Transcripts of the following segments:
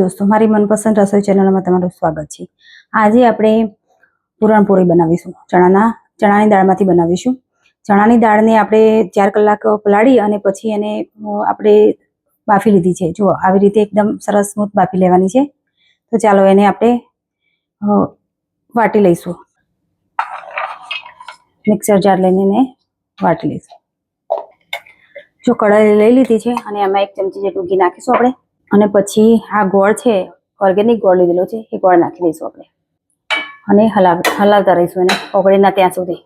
દોસ્તો, મારી મનપસંદ રસોઈ ચેનલમાં તમારું સ્વાગત છે. આજે આપણે પૂરણપોળી બનાવીશું. ચણાના, ચણાની દાળમાંથી બનાવીશું. ચણાની દાળને આપણે ચાર કલાક પલાળી અને પછી એને આપણે બાફી લીધી છે. જુઓ, આવી રીતે એકદમ સરસ સ્મૂથ બાફી લેવાની છે. તો ચાલો એને આપણે વાટી લઈશું. મિક્સર જાર લઈને એને વાટી લઈશું. જો કડાઈ લઈ લીધી છે અને એમાં એક ચમચી જેટલું ઘી નાખીશું આપણે. અને પછી આ ગોળ છે ઓર્ગેનિક ગોળ લીધેલો છે, એ ગોળ નાખી દઈશું આપણે. અને હલાવ, હલાવતા રહીશું એને ઓગળે ના ત્યાં સુધી.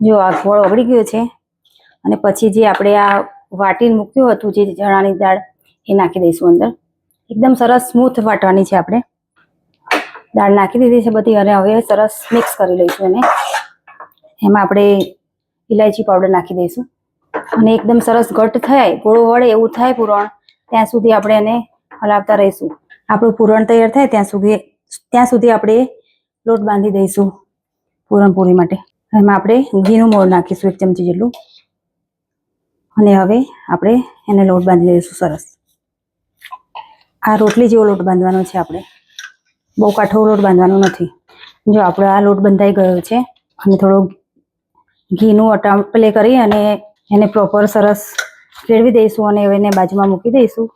જો આ ગોળ ઓગળી ગયો છે, અને પછી જે આપણે આ વાટીને મૂક્યું હતું, જે ચણાની દાળ, એ નાખી દઈશું અંદર. એકદમ સરસ સ્મૂથ વાટવાની છે આપણે. દાળ નાખી દીધી છે બધી, અને હવે સરસ મિક્સ કરી લઈશું એને. એમાં આપણે ઇલાયચી પાવડર નાખી દઈશું. અને એકદમ સરસ ઘટ થાય, ગોળો વળે એવું થાય પૂરણ. ત્યાં સુધી આપણે એને હલાવતા રહીશું. આપણું પૂરણ તૈયાર થાય ત્યાં સુધી ત્યાં સુધી આપણે લોટ બાંધી દઈશું પૂરણપૂરી માટે. એમાં આપણે ઘીનું મોર નાખીશું એક ચમચી જેટલું. અને હવે આપણે એને લોટ બાંધી દઈશું સરસ. આ રોટલી જેવો લોટ બાંધવાનો છે આપણે. બહુ કાઠો લોટ બાંધવાનો નથી. જો આપણો આ લોટ બંધાઈ ગયો છે, અને થોડો ઘીનું અટામ પ્લે કરી અને એને પ્રોપર સરસ ફેરવી દઈશું અને એને બાજુમાં મૂકી દઈશું.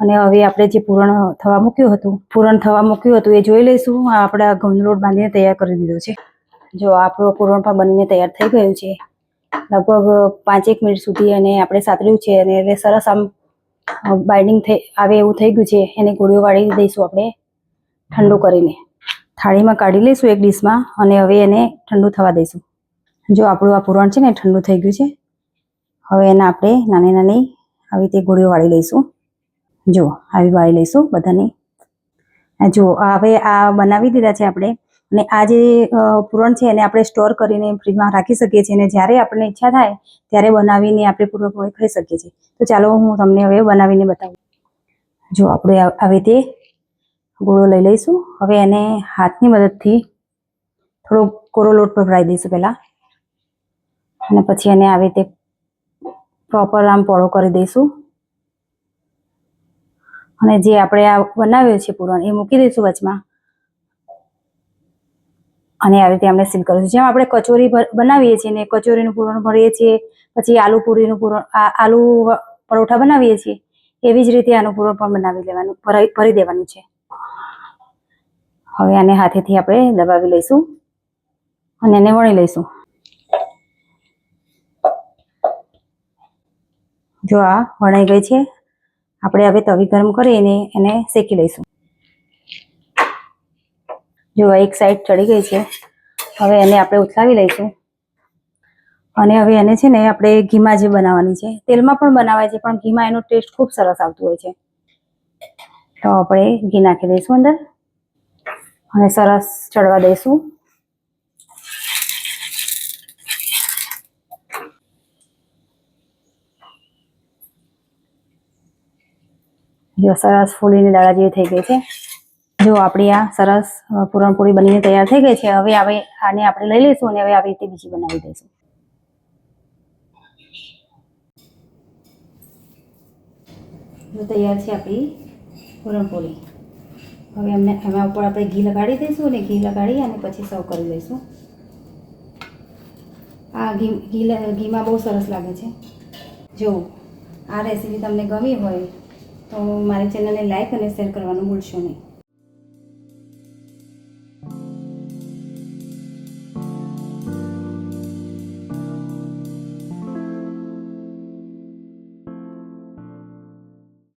અને હવે આપણે જે પૂરણ થવા મૂક્યું હતું, પૂરણ થવા મૂક્યું હતું એ જોઈ લઈશું. આપણે ઘઉંનો બાંધીને તૈયાર કરી દીધો છે. જો આપણો પૂરણ પણ બનીને તૈયાર થઈ ગયું છે. લગભગ પાંચેક મિનિટ સુધી એને આપણે સાતર્યું છે અને એટલે સરસ આમ બાઇન્ડિંગ થઈ, આવે એવું થઈ ગયું છે. એને ગોળીઓ વાળી દઈશું આપણે ઠંડુ કરીને. થાળીમાં કાઢી લઈશું એક ડીશમાં અને હવે એને ઠંડુ થવા દઈશું. જો આપણું આ પૂરણ છે ને ઠંડુ થઈ ગયું છે. હવે એને આપણે નાની નાની આવી રીતે ગોળીઓ વાળી લઈશું. જુઓ આવી વાળી લઈશું બધાની. જુઓ હવે આ બનાવી દીધા છે આપણે. અને આ જે પૂરણ છે એને આપણે સ્ટોર કરીને ફ્રીજમાં રાખી શકીએ છીએ. અને જ્યારે આપણને ઈચ્છા થાય, ત્યારે બનાવીને આપણે પૂરણપોળી ખાઈ શકીએ છીએ. તો ચાલો હું તમને હવે બનાવીને બતાવું. જો, આપણે આવી રીતે ગોળો લઈ લઈશું. હવે એને હાથની મદદથી થોડો કોરો લોટ પર ભરાઈ દઈશું પહેલાં. અને પછી એને આવી રીતે પ્રોપર આમ પોળો કરી દઈશું. અને જે આપણે આ બનાવ્યું છે પૂરણ, એ મૂકી દઈશું વચમાં. અને આવી રીતે આપણે સીલ કરીશું. જેમ આપણે કચોરી બનાવીએ છીએ ને કચોરીનું પૂરણ ભરીએ છીએ, પછી આલુ પૂરીનું પૂરણ આલુ પરોઠા બનાવીએ છીએ, એવી જ રીતે આનું પૂરણ પણ બનાવી લેવાનું ભરી દેવાનું છે. હવે આને હાથેથી આપણે દબાવી લઈશું અને એને વણી લઈશું. જો આ વણાઈ ગઈ છે, આપણે હવે તવી ગરમ કરીને એને શેકી લઈશું. જો એક સાઈડ ચડી ગઈ છે, હવે એને આપણે ઉથલાવી લઈશું. અને હવે એને છે ને આપણે ઘીમાં જે બનાવવાની છે, તેલમાં પણ બનાવાય છે, પણ ઘીમાં એનો ટેસ્ટ ખૂબ સરસ આવતું હોય છે. તો આપણે ઘી નાખી દઈશું અંદર અને સરસ ચડવા દઈશું. જો સરસ ફૂલીની દાળા જેવી થઈ ગઈ છે. જો આપણી આ સરસ પૂરણપોળી બનીને તૈયાર થઈ ગઈ છે. હવે હવે આને આપણે લઈ લઈશું અને હવે આવી રીતે બીજી બનાવી દઈશું. જો તૈયાર છે આપણી પૂરણપોળી હવે એમને, એમાં ઉપર આપણે ઘી લગાડી દઈશું અને ઘી લગાડી અને પછી સર્વ કરી દઈશું આ ઘી ઘી ઘીમાં બહુ સરસ લાગે છે. જો આ રેસીપી તમને ગમી હોય તો મારી ચેનલને લાઈક અને શેર કરવાનું ભૂલશો નહીં.